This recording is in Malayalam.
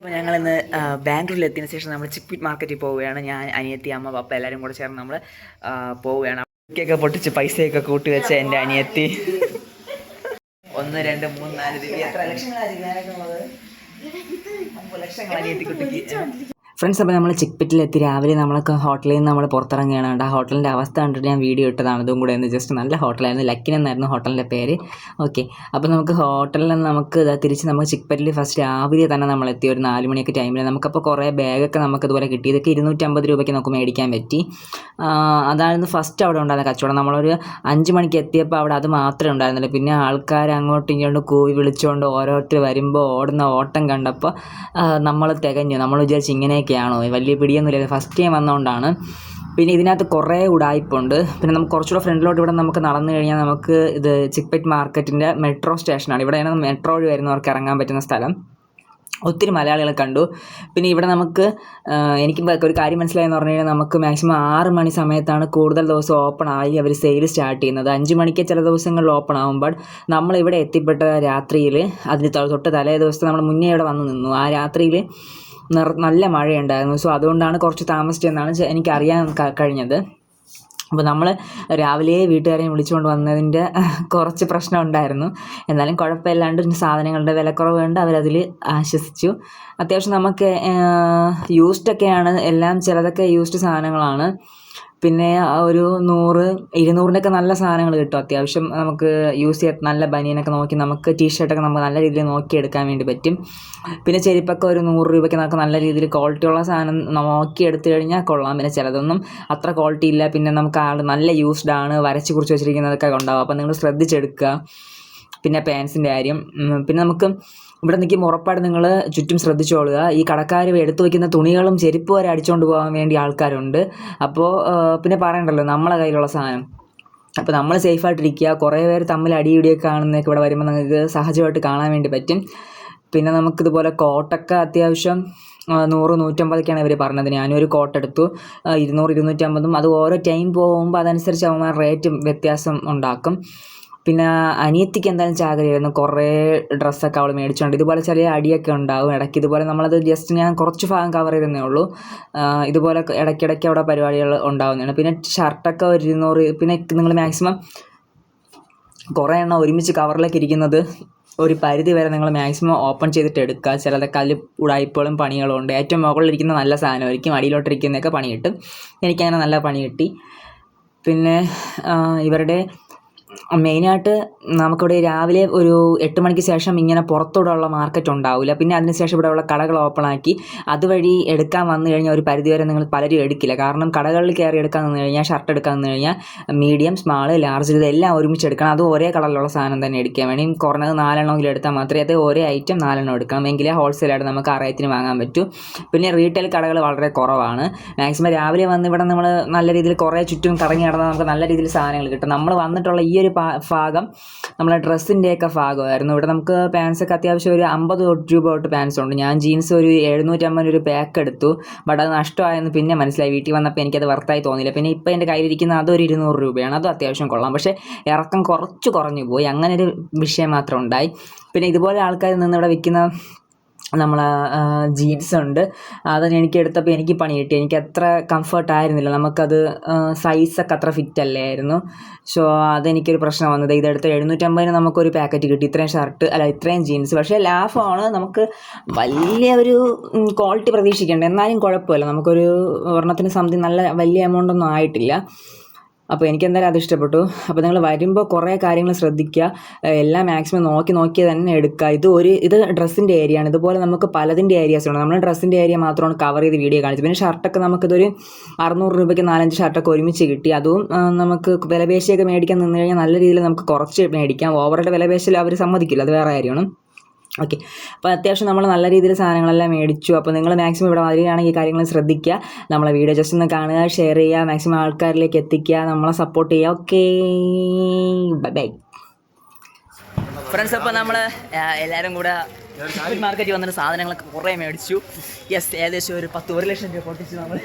അപ്പോൾ ഞങ്ങൾ ഇന്ന് ബാംഗ്ലൂരിൽ എത്തിയതിന് ശേഷം നമ്മൾ ചിപ്പിറ്റ് മാർക്കറ്റിൽ പോവുകയാണ്. ഞാൻ അനിയത്തി അമ്മ പപ്പ എല്ലാവരും കൂടെ ചേർന്ന് നമ്മൾ പോവുകയാണ്. കേക്കൊക്കെ പൊട്ടിച്ച് പൈസയൊക്കെ കൂട്ടി വെച്ച എന്റെ അനിയത്തി. ഒന്ന് രണ്ട് മൂന്ന് നാല് ദിവസം എത്ര ലക്ഷങ്ങളായിരിക്കും ലക്ഷങ്ങൾ അനിയത്തി കുട്ടിക്ക് ഫ്രണ്ട്സ് അപ്പോൾ നമ്മൾ ചിക്പിറ്റിലെത്തി. രാവിലെ നമ്മളൊക്കെ ഹോട്ടലിൽ നിന്ന് നമ്മൾ പുറത്തിറങ്ങുകയാണ് കേട്ടോ. ആ ഹോട്ടലിന്റെ അവസ്ഥ കണ്ടിട്ട് ഞാൻ വീഡിയോ ഇട്ടതാണ്. അതും കൂടെ ഒന്ന് ജസ്റ്റ് നല്ല ഹോട്ടലായിരുന്നു ലക്കിൻ എന്നായിരുന്നു ഹോട്ടലിന്റെ പേര്. ഓക്കെ അപ്പോൾ നമുക്ക് ഹോട്ടലിൽ നിന്ന് നമുക്ക് തിരിച്ച് നമുക്ക് ചിക്പറ്റിൽ ഫസ്റ്റ് രാവിലെ തന്നെ നമ്മൾ എത്തി. ഒരു നാല് മണിയൊക്കെ ടൈമിൽ നമുക്കപ്പോൾ കുറേ ബാഗൊക്കെ നമുക്ക് ഇതുപോലെ കിട്ടി. ഇതൊക്കെ ഇരുന്നൂറ്റമ്പത് രൂപയ്ക്ക് നമുക്ക് മേടിക്കാൻ പറ്റി. അതായിരുന്നു ഫസ്റ്റ് അവിടെ ഉണ്ടായിരുന്ന കച്ചവടം. നമ്മളൊരു അഞ്ച് മണിക്ക് എത്തിയപ്പോൾ അവിടെ അത് മാത്രമേ ഉണ്ടായിരുന്നുള്ളൂ. പിന്നെ ആൾക്കാർ അങ്ങോട്ടും ഇങ്ങോട്ടും കൂവി വിളിച്ചുകൊണ്ട് ഓരോരുത്തർ വരുമ്പോൾ ഓടുന്ന ഓട്ടം കണ്ടപ്പോൾ നമ്മൾ തികഞ്ഞു. നമ്മൾ വിചാരിച്ചു ഇങ്ങനെയൊക്കെയാണോ വലിയ പിടിയൊന്നുമില്ല. ഫസ്റ്റ് ടൈം വന്നതുകൊണ്ടാണ് പിന്നെ ഇതിനകത്ത് കുറേ ഉടായ്പുണ്ട്. പിന്നെ നമുക്ക് കുറച്ചുകൂടെ ഫ്രണ്ടിലോട്ട് ഇവിടെ നമുക്ക് നടന്നു കഴിഞ്ഞാൽ നമുക്ക് ഇത് ചിക്പെറ്റ് മാർക്കറ്റിന്റെ മെട്രോ സ്റ്റേഷനാണ്. ഇവിടെയാണ് മെട്രോ വഴി വരുന്നവർക്ക് ഇറങ്ങാൻ പറ്റുന്ന സ്ഥലം. ഒത്തിരി മലയാളികളെ കണ്ടു. പിന്നെ ഇവിടെ നമുക്ക് എനിക്ക് ഒരു കാര്യം മനസ്സിലായെന്ന് പറഞ്ഞു കഴിഞ്ഞാൽ നമുക്ക് മാക്സിമം ആറ് മണി സമയത്താണ് കൂടുതൽ ദിവസം ഓപ്പൺ ആയി അവർ സെയിൽ സ്റ്റാർട്ട് ചെയ്യുന്നത്. അഞ്ച് മണിക്ക് ചില ദിവസങ്ങളിൽ ഓപ്പൺ ആകുമ്പോൾ നമ്മൾ ഇവിടെ എത്തിപ്പെട്ട രാത്രിയിൽ അതിന് തൊട്ട് തലേ ദിവസത്തെ നമ്മൾ മുന്നേ ഇവിടെ വന്ന് നിന്നു. ആ രാത്രിയിൽ നല്ല മഴയുണ്ടായിരുന്നു. സോ അതുകൊണ്ടാണ് കുറച്ച് താമസിച്ചതെന്നാണ് എനിക്കറിയാൻ കഴിഞ്ഞത്. അപ്പോൾ നമ്മൾ രാവിലെ വീട്ടുകാരെയും വിളിച്ചുകൊണ്ട് വന്നതിന്റെ കുറച്ച് പ്രശ്നം ഉണ്ടായിരുന്നു. എന്നാലും കുഴപ്പമില്ലാണ്ട് സാധനങ്ങളുടെ വിലക്കുറവ് കണ്ട് അവരതിൽ ആശ്വസിച്ചു. അത്യാവശ്യം നമുക്ക് യൂസ്ഡ് ഒക്കെയാണ്. എല്ലാം ചിലതൊക്കെ യൂസ്ഡ് സാധനങ്ങളാണ്. പിന്നെ ഒരു നൂറ് ഇരുന്നൂറിന്റെയൊക്കെ നല്ല സാധനങ്ങൾ കിട്ടും അത്യാവശ്യം നമുക്ക് യൂസ് ചെയ്യാൻ നല്ല ബനിയനൊക്കെ നോക്കി നമുക്ക് ടീഷർട്ടൊക്കെ നമുക്ക് നല്ല രീതിയിൽ നോക്കി എടുക്കാൻ വേണ്ടി പറ്റും. പിന്നെ ചെരുപ്പൊക്കെ ഒരു നൂറ് രൂപയ്ക്ക് നമുക്ക് നല്ല രീതിയിൽ ക്വാളിറ്റി ഉള്ള സാധനം നോക്കി എടുത്തു കഴിഞ്ഞാൽ കൊള്ളാം. പിന്നെ ചിലതൊന്നും അത്ര ക്വാളിറ്റി ഇല്ല. പിന്നെ നമുക്ക് ആൾ നല്ല യൂസ്ഡ് ആണ്. വരച്ച് കുറിച്ച് വെച്ചിരിക്കുന്നതൊക്കെ ഉണ്ടാവും അപ്പോൾ നിങ്ങൾ ശ്രദ്ധിച്ചെടുക്കുക. പിന്നെ പാൻസിന്റെ കാര്യം. പിന്നെ നമുക്ക് ഇവിടെ നിൽക്കുമ്പോൾ ഉറപ്പായിട്ട് നിങ്ങൾ ചുറ്റും ശ്രദ്ധിച്ചോളുക. ഈ കടക്കാർ എടുത്തു വയ്ക്കുന്ന തുണികളും ചെരുപ്പ് വരെ അടിച്ചുകൊണ്ട് പോകാൻ വേണ്ടി ആൾക്കാരുണ്ട്. അപ്പോൾ പിന്നെ പറയണ്ടല്ലോ നമ്മളെ കയ്യിലുള്ള സാധനം. അപ്പോൾ നമ്മൾ സേഫായിട്ടിരിക്കുക കുറേ പേര് തമ്മിൽ അടിയിടിയൊക്കെ കാണുന്നതൊക്കെ ഇവിടെ വരുമ്പോൾ നിങ്ങൾക്ക് സഹജമായിട്ട് കാണാൻ വേണ്ടി പറ്റും. പിന്നെ നമുക്കിതുപോലെ കോട്ടൊക്കെ അത്യാവശ്യം നൂറ് നൂറ്റമ്പതൊക്കെയാണ് ഇവർ പറഞ്ഞത്. ഞാനൊരു കോട്ട് എടുത്തു. ഇരുന്നൂറ് ഇരുന്നൂറ്റമ്പതും. അത് ഓരോ ടൈം പോകുമ്പോൾ അതനുസരിച്ച് അവന്മാർ റേറ്റും വ്യത്യാസം ഉണ്ടാക്കും. പിന്നെ അനിയത്തിക്ക് എന്തായാലും ചാകരയായിരുന്നു. കുറേ ഡ്രസ്സൊക്കെ അവൾ മേടിച്ചുകൊണ്ട് ഇതുപോലെ ചെറിയ അടിയൊക്കെ ഉണ്ടാവും. ഇടയ്ക്ക് ഇതുപോലെ നമ്മളത് ജസ്റ്റ് ഞാൻ കുറച്ച് ഭാഗം കവർ ചെയ്തേ ഉള്ളൂ. ഇതുപോലെ ഇടയ്ക്കിടയ്ക്ക് അവിടെ പരിപാടികൾ ഉണ്ടാകുന്നതാണ് പിന്നെ ഷർട്ടൊക്കെ ഒരു ഇരുന്നൂറ് പിന്നെ നിങ്ങൾ മാക്സിമം കുറേ എണ്ണം ഒരുമിച്ച് കവറിലേക്ക് ഇരിക്കുന്നത് ഒരു പരിധി വരെ നിങ്ങൾ മാക്സിമം ഓപ്പൺ ചെയ്തിട്ട് എടുക്കുക. ചിലതൊക്കെ അതിൽ ഉടായ്പകളും പണികളും ഉണ്ട്. ഏറ്റവും മുകളിലിരിക്കുന്ന നല്ല സാധനമായിരിക്കും. അടിയിലോട്ടിരിക്കുന്നതൊക്കെ പണി കിട്ടും എനിക്കങ്ങനെ നല്ല പണി കിട്ടി. പിന്നെ ഇവരുടെ മെയിനായിട്ട് നമുക്കിവിടെ രാവിലെ ഒരു എട്ട് മണിക്ക് ശേഷം ഇങ്ങനെ പുറത്തൂടെയുള്ള മാർക്കറ്റ് ഉണ്ടാവില്ല പിന്നെ അതിനുശേഷം ഇവിടെയുള്ള കടകൾ ഓപ്പൺ ആക്കി. അതുവഴി എടുക്കാൻ വന്നു കഴിഞ്ഞാൽ ഒരു പരിധിവരെ നിങ്ങൾ പലരും എടുക്കില്ല. കാരണം കടകളിൽ കയറി എടുക്കാൻ നിന്ന് കഴിഞ്ഞാൽ ഷർട്ട് എടുക്കാൻ നിന്ന് കഴിഞ്ഞാൽ മീഡിയം സ്മാൾ ലാർജ് ഇതെല്ലാം ഒരുമിച്ച് എടുക്കണം. അത് ഒരേ കളറിലുള്ള സാധനം തന്നെ എടുക്കാൻ വേണ്ടി. കുറഞ്ഞത് നാലെണ്ണമെങ്കിലും എടുത്താൽ മാത്രമേ അത് ഒരേ ഐറ്റം നാലെണ്ണം എടുക്കണം. എങ്കിലേ ഹോൾസെയിലായിട്ട് നമുക്ക് അറിയത്തിന് വാങ്ങാൻ പറ്റൂ. പിന്നെ റീറ്റെയിൽ കടകൾ വളരെ കുറവാണ്. മാക്സിമം രാവിലെ വന്ന് ഇവിടെ നമ്മൾ നല്ല രീതിയിൽ കുറേ ചുറ്റും കറങ്ങി നടന്നാൽ നമുക്ക് നല്ല രീതിയിൽ സാധനങ്ങൾ കിട്ടും. നമ്മൾ വന്നിട്ടുള്ള ഈ ഒരു ഭാഗം. നമ്മളെ ഡ്രസ്സിന്റെയൊക്കെ ഭാഗമായിരുന്നു. ഇവിടെ നമുക്ക് പാൻസൊക്കെ അത്യാവശ്യം ഒരു അമ്പത് രൂപ തൊട്ട് പാൻസ് ഉണ്ട്. ഞാൻ ജീൻസ് ഒരു എഴുന്നൂറ്റമ്പത് ഒരു പാക്ക് എടുത്തു. ബട്ട് അത് നഷ്ടമായെന്ന് പിന്നെ മനസ്സിലായി. വീട്ടിൽ വന്നപ്പോൾ എനിക്കത് വർത്തായി തോന്നിയില്ല. പിന്നെ ഇപ്പോൾ എന്റെ കയ്യിലിരിക്കുന്ന അതൊരു ഇരുന്നൂറ് രൂപയാണ്. അതും അത്യാവശ്യം കൊള്ളാം. പക്ഷേ ഇറക്കം കുറച്ച് കുറഞ്ഞു പോയി. അങ്ങനെ ഒരു വിഷയം മാത്രം ഉണ്ടായി. പിന്നെ ഇതുപോലെ ആൾക്കാർ നിന്ന് ഇവിടെ വിൽക്കുന്ന നമ്മളെ ജീൻസ് ഉണ്ട്. അത് എനിക്ക് എടുത്തപ്പോൾ എനിക്ക് പണി കിട്ടി. എനിക്ക് അത്ര കംഫർട്ട് ആയിരുന്നില്ല. നമുക്കത് സൈസൊക്കെ അത്ര ഫിറ്റ് അല്ലായിരുന്നു. സോ അതെനിക്കൊരു പ്രശ്നം വന്നത്. ഇതെടുത്ത് എഴുന്നൂറ്റമ്പതിന് നമുക്കൊരു പാക്കറ്റ് കിട്ടി. ഇത്രയും ഷർട്ട് അല്ല ഇത്രയും ജീൻസ് പക്ഷേ ലാഭമാണ്. നമുക്ക് വലിയ ഒരു ക്വാളിറ്റി പ്രതീക്ഷിക്കേണ്ട. എന്നാലും കുഴപ്പമില്ല. നമുക്കൊരു ഒരെണ്ണത്തിന് സംതിങ് നല്ല വലിയ എമൗണ്ട് ഒന്നും ആയിട്ടില്ല. അപ്പോൾ എനിക്ക് എന്തായാലും അത് ഇഷ്ടപ്പെട്ടു. അപ്പോൾ നിങ്ങൾ വരുമ്പോൾ കുറേ കാര്യങ്ങൾ ശ്രദ്ധിക്കുക. എല്ലാം മാക്സിമം നോക്കി നോക്കി തന്നെ എടുക്കുക. ഇത് ഒരു ഇത് ഡ്രസ്സിന്റെ ഏരിയ ആണ്. ഇതുപോലെ നമുക്ക് പലതിന്റെ ഏരിയാസ് ഉണ്ട് നമ്മൾ ഡ്രസ്സിന്റെ ഏരിയ മാത്രമാണ് കവർ ചെയ്ത് വീഡിയോ കാണിച്ചത്. പിന്നെ ഷർട്ടൊക്കെ നമുക്കിതൊരു അറുന്നൂറ് രൂപയ്ക്ക് നാലഞ്ച് ഷർട്ടൊക്കെ ഒരുമിച്ച് കിട്ടി. അതും നമുക്ക് വിലപേശിയൊക്കെ മേടിക്കാൻ നിന്ന് കഴിഞ്ഞാൽ നല്ല രീതിയിൽ നമുക്ക് കുറച്ച് മേടിക്കാം. ഓവറുടെ വിലപേശൽ അവർ സമ്മതിക്കില്ല. അത് വേറെ കാര്യമാണ്. ഓക്കെ. അപ്പോൾ അത്യാവശ്യം നമ്മൾ നല്ല രീതിയിൽ സാധനങ്ങളെല്ലാം മേടിച്ചു. അപ്പോൾ നിങ്ങൾ മാക്സിമം ഇവിടെ വരികയാണെങ്കിൽ കാര്യങ്ങൾ ശ്രദ്ധിക്കുക. നമ്മളെ വീഡിയോ ജസ്റ്റ് ഒന്ന് കാണുക ഷെയർ ചെയ്യുക മാക്സിമം ആൾക്കാരിലേക്ക് എത്തിക്കുക. നമ്മളെ സപ്പോർട്ട് ചെയ്യുക. ഓക്കേ. ബൈ ബൈ ഫ്രണ്ട്സ് അപ്പോൾ നമ്മൾ എല്ലാവരും കൂടെ മാർക്കറ്റിൽ വന്നിട്ട് സാധനങ്ങളൊക്കെ കുറേ മേടിച്ചു. യെസ് ഏകദേശം ഒരു പത്ത് ഒരു ലക്ഷം രൂപ പൊട്ടിച്ചു നമ്മൾ